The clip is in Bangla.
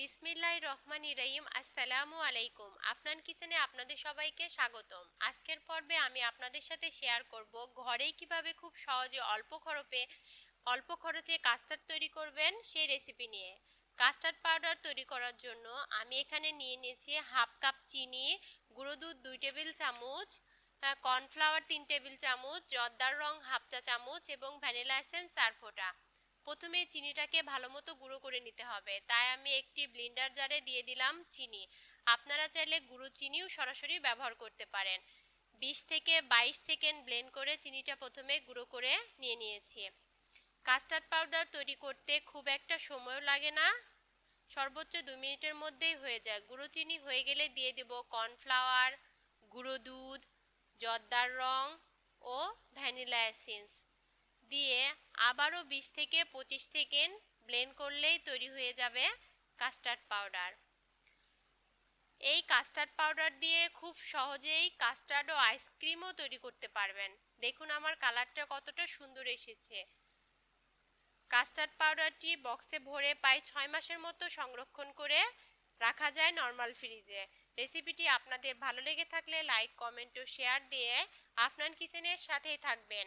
বিসমিল্লাহ রহমান ইরাহিম আসসালামু আলাইকুম। আফনান কিচেনে আপনাদের সবাইকে স্বাগতম। আজকের পর্বে আমি আপনাদের সাথে শেয়ার করব ঘরেই কীভাবে খুব সহজে অল্প খরচে অল্প খরচে কাস্টার্ড তৈরি করবেন সেই রেসিপি নিয়ে। কাস্টার্ড পাউডার তৈরি করার জন্য আমি এখানে নিয়ে নিয়েছি হাফ কাপ চিনি, গুঁড়ো দুধ দুই টেবিল চামচ কর্নফ্লাওয়ার তিন টেবিল চামচ, জর্দার রং হাফ চা চামচ এবং ভ্যানিলা এসেন্স চার ফোঁটা। প্রথমে চিনিটাকে ভালো মতো গুঁড়ো করে নিতে হবে। তাই আমি একটি ব্লিন্ডার জারে দিয়ে দিলাম চিনি। আপনারা চাইলে গুঁড়ো চিনিও সরাসরি ব্যবহার করতে পারেন। বিশ থেকে বাইশ সেকেন্ড ব্লেন্ড করে চিনিটা প্রথমে গুঁড়ো করে নিয়ে নিয়েছি। কাস্টার্ড পাউডার তৈরি করতে খুব একটা সময়ও লাগে না। সর্বোচ্চ দু মিনিটের মধ্যেই হয়ে যায়। গুঁড়ো চিনি হয়ে গেলে দিয়ে দেব কর্নফ্লাওয়ার গুঁড়ো দুধ, জর্দার রং ও ভ্যানিলা এসেন্স। আবারও বিশ থেকে পঁচিশ সেকেন্ড ব্লেন্ড করলেই তৈরি হয়ে যাবে কাস্টার্ড পাউডার। এই কাস্টার্ড পাউডার দিয়ে খুব সহজেই কাস্টার্ড ও আইসক্রিমও তৈরি করতে পারবেন। দেখুন আমার কালারটা কতটা সুন্দর এসেছে। কাস্টার্ড পাউডারটি বক্সে ভরে প্রায় ছয় মাসের মতো সংরক্ষণ করে রাখা যায় নর্মাল ফ্রিজে। রেসিপিটি আপনাদের ভালো লেগে থাকলে লাইক, কমেন্ট ও শেয়ার দিয়ে আফনান কিচেনের সাথেই থাকবেন।